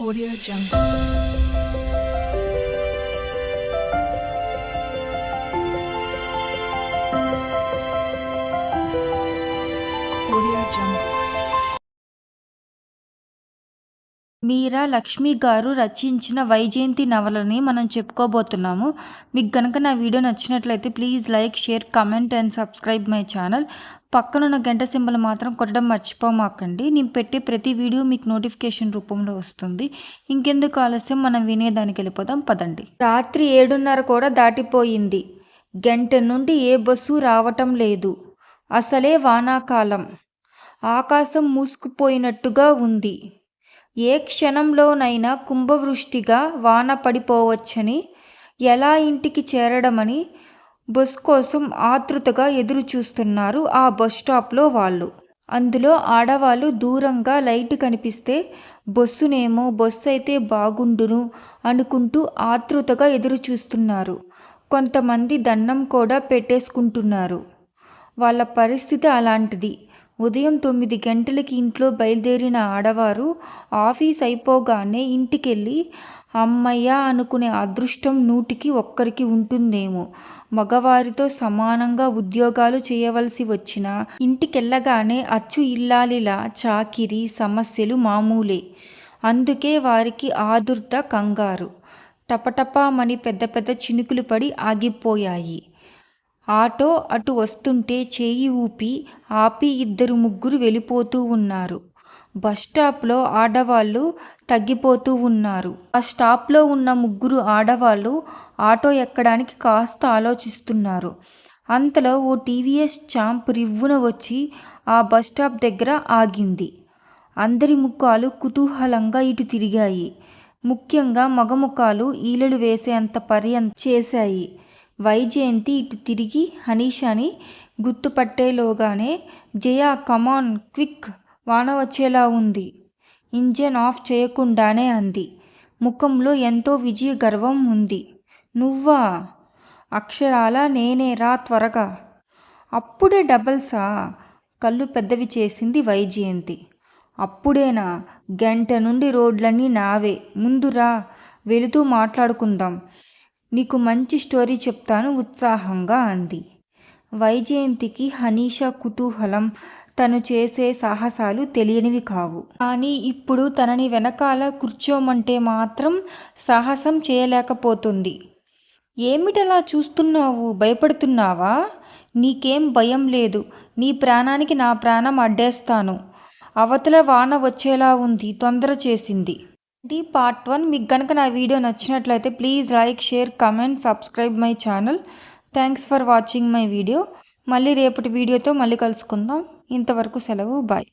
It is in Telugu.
Audio Jungle. మీరా లక్ష్మి గారు రచించిన వైజయంతి నవలని మనం చెప్పుకోబోతున్నాము. మీకు కనుక నా వీడియో నచ్చినట్లయితే please like share comment and subscribe my channel. పక్కనున్న గంట సింబల్ మాత్రం కొట్టడం మర్చిపోమాకండి. నేను పెట్టే ప్రతి వీడియో మీకు నోటిఫికేషన్ రూపంలో వస్తుంది. ఇంకెందుకు ఆలస్యం? మనం వినేదానికి వెళ్ళిపోదాం. పదండి. రాత్రి ఏడున్నర కూడా దాటిపోయింది. గంట నుండి ఏ బస్సు రావటం లేదు. అసలే వానాకాలం. ఆకాశం మూసుకుపోయినట్టుగా ఉంది. ఏ క్షణంలోనైనా కుంభవృష్టిగా వాన పడిపోవచ్చని ఎలా ఇంటికి చేరడమని బస్ కోసం ఆతృతగా ఎదురుచూస్తున్నారు ఆ బస్ స్టాప్లో వాళ్ళు. అందులో ఆడవాళ్ళు దూరంగా లైట్ కనిపిస్తే బస్సునేమో బస్సు అయితే బాగుండును అనుకుంటూ ఆతృతగా ఎదురుచూస్తున్నారు. కొంతమంది దండం కూడా పెట్టేసుకుంటున్నారు. వాళ్ళ పరిస్థితి అలాంటిది. ఉదయం తొమ్మిది గంటలకి ఇంట్లో బయలుదేరిన ఆడవారు ఆఫీస్ అయిపోగానే ఇంటికెళ్ళి అమ్మయ్య అనుకునే అదృష్టం నూటికి ఒక్కరికి ఉంటుందేమో. మగవారితో సమానంగా ఉద్యోగాలు చేయవలసి వచ్చిన ఇంటికెళ్ళగానే అచ్చు ఇల్లాలిలా చాకిరి సమస్యలు మామూలే. అందుకే వారికి ఆదుర్త కంగారు. టపటపామని పెద్ద పెద్ద చినుకులు పడి ఆగిపోయాయి. ఆటో అటు వస్తుంటే చేయి ఊపి ఆపి ఇద్దరు ముగ్గురు వెళ్ళిపోతూ ఉన్నారు. బస్ స్టాప్లో ఆడవాళ్ళు తగ్గిపోతూ ఉన్నారు. ఆ స్టాప్లో ఉన్న ముగ్గురు ఆడవాళ్ళు ఆటో ఎక్కడానికి కాస్త ఆలోచిస్తున్నారు. అంతలో ఓ టీవీఎస్ చాంప్ రివ్వున వచ్చి ఆ బస్ స్టాప్ దగ్గర ఆగింది. అందరి ముఖాలు కుతూహలంగా ఇటు తిరిగాయి. ముఖ్యంగా మగ ముఖాలు ఈలలు వేసేంత పర్యంత చేశాయి. వైజయంతి ఇటు తిరిగి హనీషాని గుర్తుపట్టేలోగానే జయ కమాన్ క్విక్ వాన వచ్చేలా ఉంది. ఇంజన్ ఆఫ్ చేయకుండానే అంది. ముఖంలో ఎంతో విజయ గర్వం ఉంది. నువ్వా? అక్షరాల నేనే రా త్వరగా. అప్పుడే డబల్సా కళ్ళు పెద్దవి చేసింది వైజయంతి. అప్పుడేనా? గంట నుండి రోడ్లన్నీ నావే. ముందురా వెళుతూ మాట్లాడుకుందాం. నీకు మంచి స్టోరీ చెప్తాను ఉత్సాహంగా అంది. వైజయంతికి హనీష కుతూహలం తను చేసే సాహసాలు తెలియనివి కావు. కానీ ఇప్పుడు తనని వెనకాల కూర్చోమంటే మాత్రం సాహసం చేయలేకపోతుంది. ఏమిటలా చూస్తున్నావు? భయపడుతున్నావా? నీకేం భయం లేదు. నీ ప్రాణానికి నా ప్రాణం అడ్డేస్తాను. అవతల వాన వచ్చేలా ఉంది. తొందర చేసింది. ఇది పార్ట్ వన్. మీకు కనుక నా వీడియో నచ్చినట్లయితే please like share comment subscribe my channel. Thanks for watching my video. మళ్ళీ రేపటి వీడియోతో మళ్ళీ కలుసుకుందాం. ఇంతవరకు సెలవు. బాయ్.